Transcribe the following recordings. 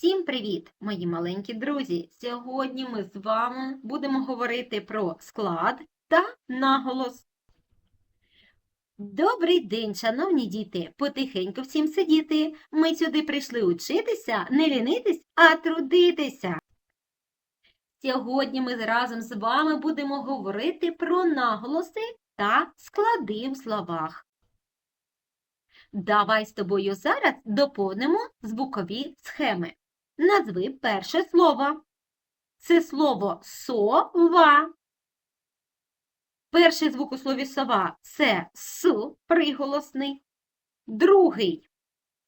Всім привіт, мої маленькі друзі! Сьогодні ми з вами будемо говорити про склад та наголос. Добрий день, шановні діти! Потихеньку всім сидіти. Ми сюди прийшли учитися, не лінитись, а трудитися. Сьогодні ми разом з вами будемо говорити про наголоси та склади в словах. Давай з тобою зараз доповнимо звукові схеми. Назви перше слово. Це слово сова. Перший звук у слові сова це с приголосний. Другий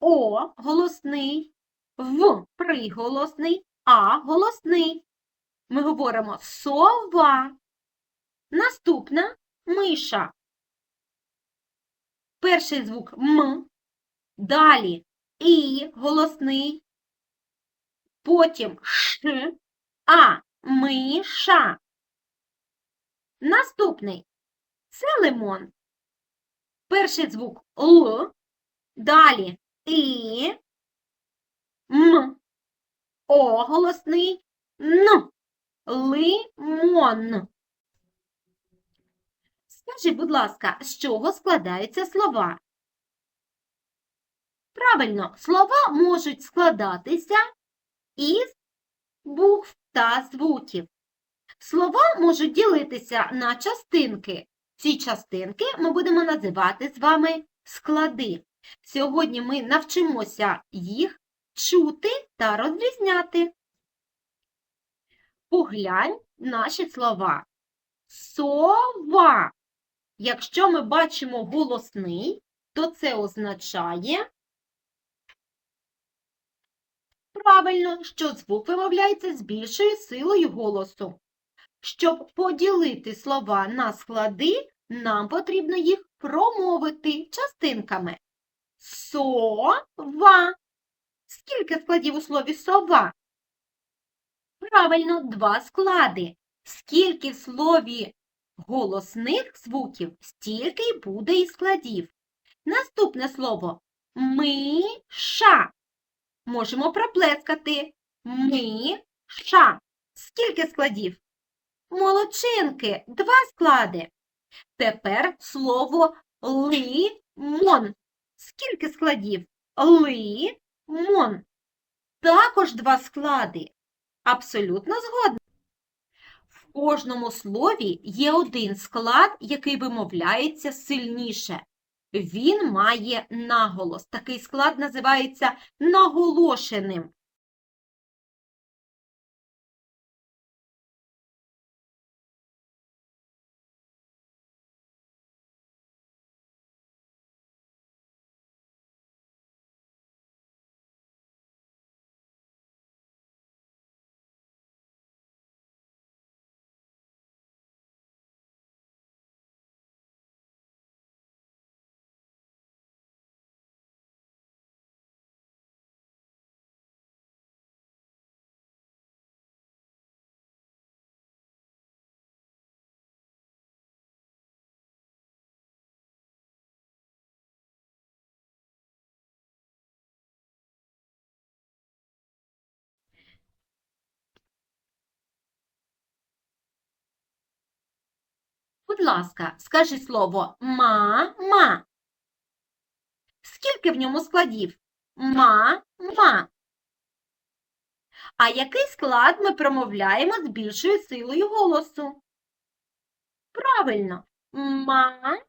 о голосний, в приголосний, а голосний. Ми говоримо сова. Наступна миша. Перший звук М, далі І голосний, потім Ш, А, миша. Наступний це лимон. Перший звук Л, далі І, М, О голосний, Н, лимон. Скажи, будь ласка, з чого складаються слова? Правильно, слова можуть складатися із букв та звуків. Слова можуть ділитися на частинки. Ці частинки ми будемо називати з вами склади. Сьогодні ми навчимося їх чути та розрізняти. Поглянь наші слова. Сова. Якщо ми бачимо голосний, то це означає правильно, що звук вимовляється з більшою силою голосу. Щоб поділити слова на склади, нам потрібно їх промовити частинками. Сова. Скільки складів у слові сова? Правильно, два склади. Скільки в слові голосних звуків, стільки й буде і складів. Наступне слово миша. Можемо проплескати. Миша. Скільки складів? Молодчинки, два склади. Тепер слово лимон. Скільки складів? Лимон. Також два склади. Абсолютно згодна. В кожному слові є один склад, який вимовляється сильніше. Він має наголос. Такий склад називається наголошеним. Будь ласка, скажи слово ма-ма. Скільки в ньому складів? Ма-ма. А який склад ми промовляємо з більшою силою голосу? Правильно, ма-ма.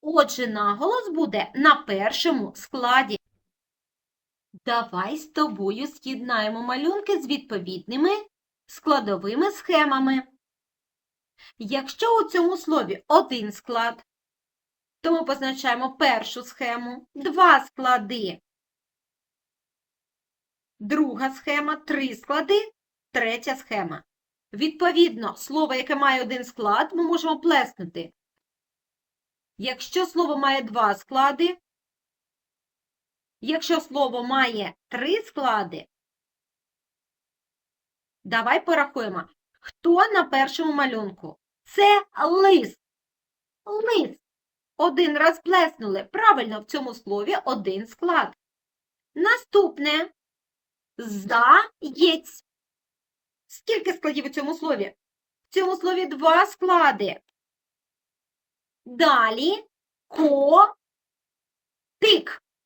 Отже, наголос буде на першому складі. Давай з тобою з'єднаємо малюнки з відповідними складовими схемами. Якщо у цьому слові один склад, то ми позначаємо першу схему, два склади. Друга схема, три склади, третя схема. Відповідно, слово, яке має один склад, ми можемо плеснути. Якщо слово має два склади, якщо слово має три склади, давай порахуємо, хто на першому малюнку. Це лист. Лист. Один раз плеснули. Правильно, в цьому слові один склад. Наступне заєць. Скільки складів у цьому слові? В цьому слові два склади. Далі котик.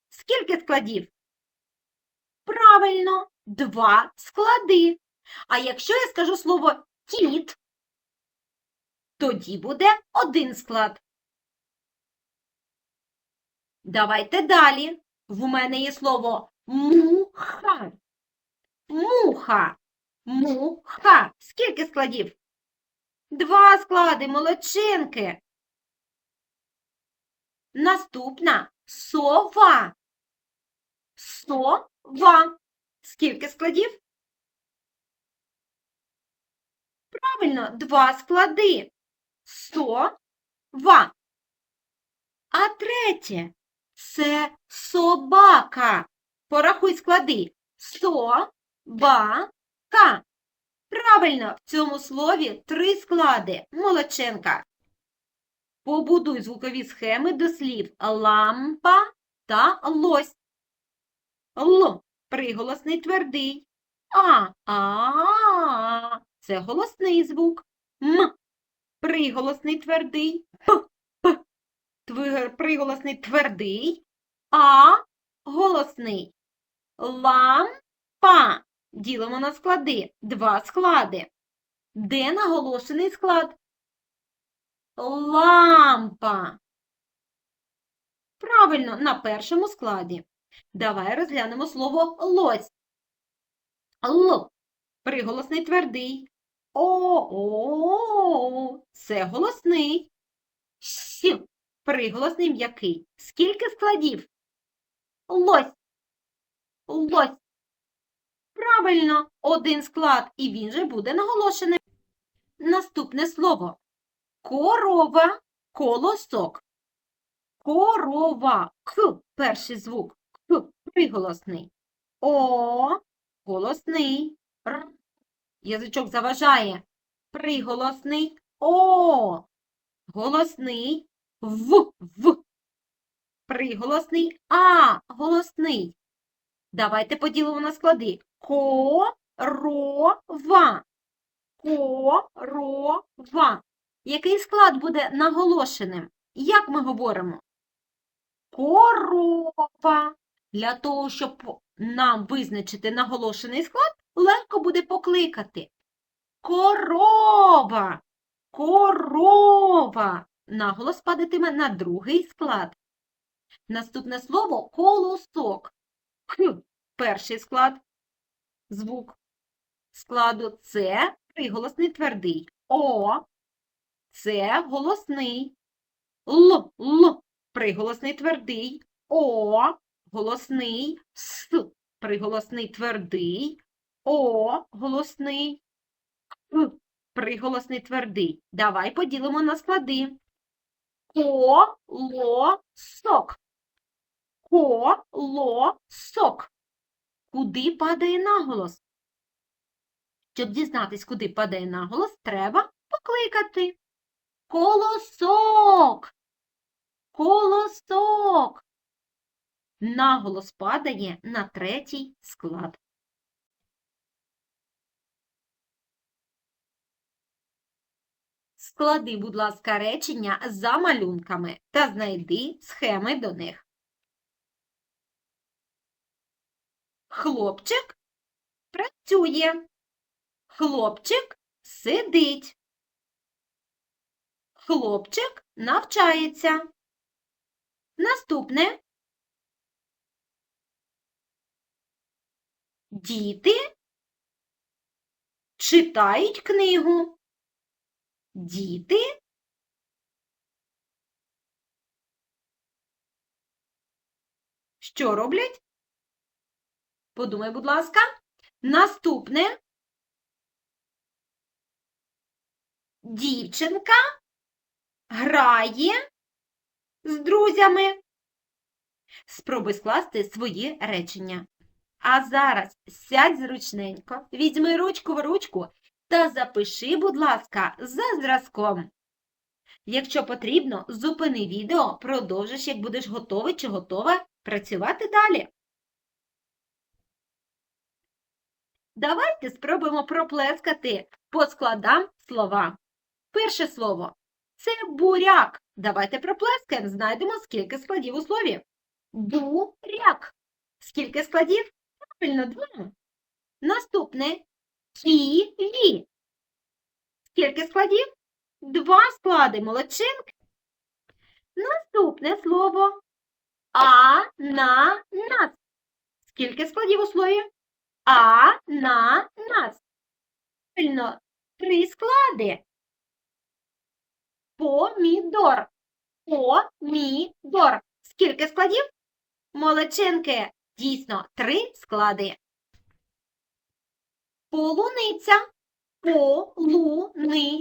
Скільки складів? Правильно, два склади. А якщо я скажу слово кіт, тоді буде один склад. Давайте далі. В мене є слово муха. Муха. Муха. Скільки складів? Два склади, молодчинки. Наступна сова. Сова. Скільки складів? Правильно, два склади. Сова. А третє це собака. Порахуй склади. Собака. Правильно, в цьому слові три склади. Молодченка. Побудуй звукові схеми до слів лампа та лось. Л приголосний твердий. А, а, це голосний звук. М приголосний твердий. П, п, твер- приголосний твердий. А голосний. Лампа. Ділимо на склади. Два склади. Де наголошений склад? Лампа. Правильно, на першому складі. Давай розглянемо слово лось. Л. Приголосний твердий. О, це голосний. С. Приголосний м'який. Скільки складів? Лось. Лось. Правильно, один склад, і він же буде наголошений. Наступне слово. Корова, колосок. Корова. К. Перший звук. К. Приголосний. О. Голосний. Р. Язичок заважає. Приголосний. О. Голосний. В. В. Приголосний. А. Голосний. Давайте поділимо на склади. Корова. Корова. Який склад буде наголошеним? Як ми говоримо? Корова. Для того, щоб нам визначити наголошений склад, легко буде покликати. Корова. Корова. Наголос падатиме на другий склад. Наступне слово колосок. Х. Перший склад. Звук складу це приголосний твердий. О. Це голосний. Л. Л. Приголосний твердий. О. Голосний. С. Приголосний твердий. О. Голосний. Приголосний твердий. Давай поділимо на склади. Колосок. Колосок. Куди падає наголос? Щоб дізнатись, куди падає наголос, треба покликати. Колосок. Колосок. Наголос падає на третій склад. Склади, будь ласка, речення за малюнками та знайди схеми до них. Хлопчик працює. Хлопчик сидить. Хлопчик навчається. Наступне. Діти читають книгу. Діти що роблять? Подумай, будь ласка. Наступне. Дівчинка грає з друзями. Спробуй скласти свої речення. А зараз сядь зручненько, візьми ручку в ручку та запиши, будь ласка, за зразком. Якщо потрібно, зупини відео, продовжиш, як будеш готовий чи готова працювати далі. Давайте спробуємо проплескати по складам слова. Перше слово це буряк. Давайте проплескаємо, знайдемо, скільки складів у слові. Буряк. Скільки складів? Правильно, два. Наступне ківі. Скільки складів? Два склади, молодчинки. Наступне слово ананас. Скільки складів у слові? Ананас. Правильно, три склади. Помідор. Помідор. Скільки складів? Молодчинки. Дійсно, три склади. Полуниця. Полуниця.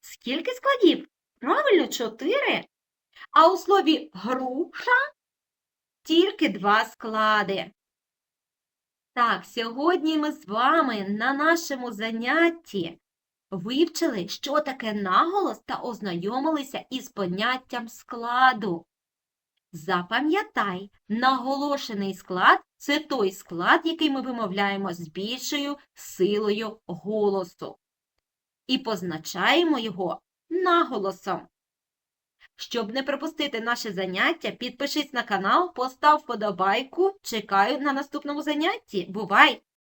Скільки складів? Правильно, чотири. А у слові груша тільки два склади. Так, сьогодні ми з вами на нашому занятті вивчили, що таке наголос та ознайомилися із поняттям складу. Запам'ятай, наголошений склад це той склад, який ми вимовляємо з більшою силою голосу. І позначаємо його наголосом. Щоб не пропустити наше заняття, підпишись на канал, постав вподобайку. Чекаю на наступному занятті. Бувай!